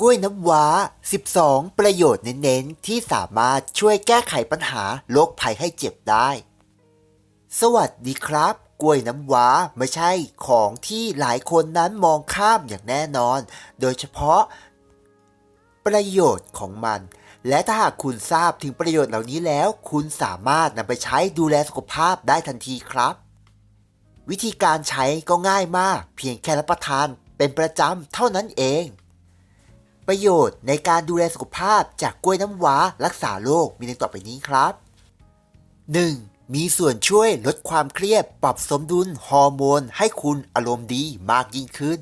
กล้วยน้ำว้า 12 ประโยชน์เน้นๆ ที่สามารถช่วยแก้ไขปัญหาโรคภัยให้เจ็บได้ สวัสดีครับ กล้วยน้ำว้าไม่ใช่ของที่หลายคนนั้นมองข้ามอย่างแน่นอน โดยเฉพาะ ประโยชน์ของมัน และถ้าหากคุณทราบถึงประโยชน์เหล่านี้แล้ว คุณสามารถนำไปใช้ดูแลสุขภาพได้ทันทีครับ วิธีการใช้ก็ง่ายมาก เพียงแค่รับประทานเป็นประจำเท่านั้นเอง ประโยชน์ในการดูแลสุขภาพจากกล้วยน้ำว้ารักษาโรคมีดังต่อไปนี้ครับ 1. มีส่วนช่วยลดความเครียด ปรับสมดุลฮอร์โมน ให้คุณอารมณ์ดีมากยิ่งขึ้น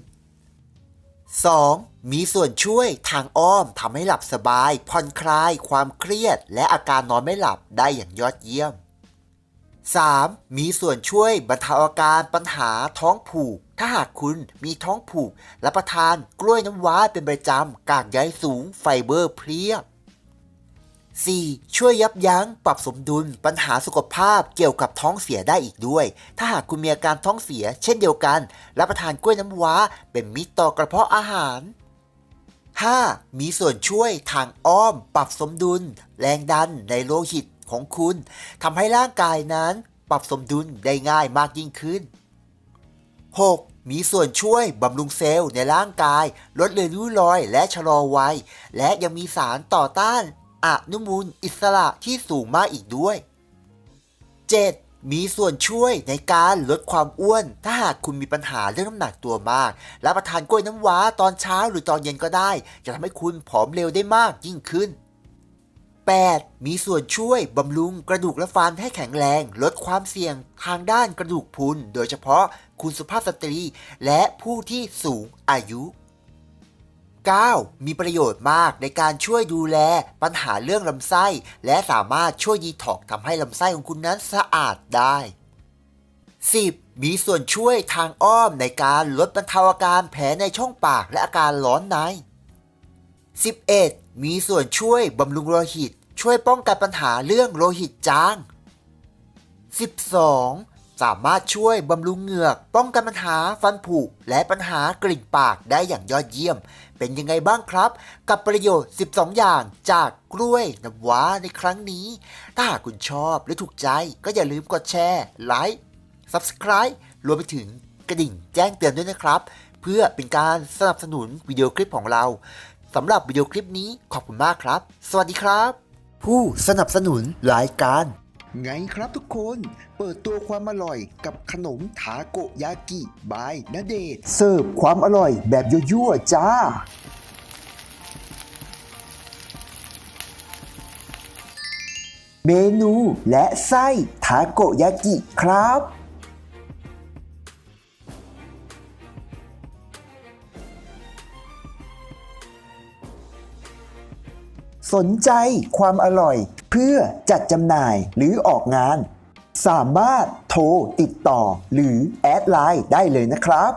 2. มีส่วนช่วยทางอ้อมทำให้หลับสบาย ผ่อนคลาย ความเครียด และอาการนอนไม่หลับได้อย่างยอดเยี่ยม 3. มีส่วนช่วยบรรเทาอาการปัญหาท้องผูก ถ้าหากคุณมีท้องผูกรับประทานกล้วยน้ำว้าเป็นประจำกากใยสูงไฟเบอร์เพียบ 4. ช่วยยับยั้งปรับสมดุลปัญหาสุขภาพเกี่ยวกับท้องเสียได้อีกด้วย ถ้าหากคุณมีอาการท้องเสีย เช่นเดียวกัน รับประทานกล้วยน้ำว้าเป็นมิตรต่อกระเพาะอาหาร 5. มีส่วนช่วยทางอ้อม ปรับสมดุล แรงดันในโลหิตของคุณทำให้ร่างกายนั้น ปรับสมดุลได้ง่ายมากยิ่งขึ้น 6. มีส่วนช่วยบำรุงเซลล์ในร่างกาย ลดเลือนริ้วรอย และชะลอวัย และยังมีสารต่อต้านอนุมูลอิสระที่สูงมากอีกด้วย 7. มีส่วนช่วยในการลดความอ้วน ถ้าหากคุณมีปัญหาเรื่องน้ำหนักตัวมาก รับประทานกล้วยน้ำว้าตอนเช้าหรือตอนเย็นก็ได้ จะทำให้คุณผอมเร็วได้มากยิ่งขึ้น 8. มีส่วนช่วยบำรุงกระดูกและฟันให้แข็งแรง ลดความเสี่ยงทางด้านกระดูกพรุน โดยเฉพาะคุณสุภาพสตรี และผู้ที่สูงอายุ 9. มีประโยชน์มากในการช่วยดูแลปัญหาเรื่องลำไส้ และสามารถช่วยดีท็อกทำให้ลำไส้ของคุณนั้นสะอาดได้ 10. มีส่วนช่วยทางอ้อมในการลดบรรเทาอาการแผลในช่องปากและอาการร้อนใน 11. มีส่วนช่วยบำรุงโลหิต ช่วยป้องกันปัญหาเรื่องโลหิตจาง 12. สามารถช่วยบำรุงเหงือก ป้องกันปัญหาฟันผุและปัญหากลิ่นปากได้อย่างยอดเยี่ยม เป็นยังไงบ้างครับ กับประโยชน์ 12 อย่างจากกล้วยน้ำว้าในครั้งนี้ ถ้าหากคุณชอบและถูกใจก็อย่าลืมกดแชร์ไลค์ Subscribe รวมไปถึงกระดิ่งแจ้งเตือนด้วยนะครับ เพื่อเป็นการสนับสนุนวิดีโอคลิปของเรา สำหรับวิดีโอคลิปนี้ขอบคุณมากครับ สวัสดีครับ ผู้สนับสนุนรายการ ไงครับทุกคน เปิดตัวความอร่อยกับขนมทาโกยากิบายนาเดชเสิร์ฟความอร่อยแบบยั่วๆจ้า เมนูและไส้ทาโกยากิครับ สนใจความอร่อยเพื่อจัดจำหน่ายหรือออกงาน สามารถโทรติดต่อหรือแอดไลน์ได้เลยนะครับ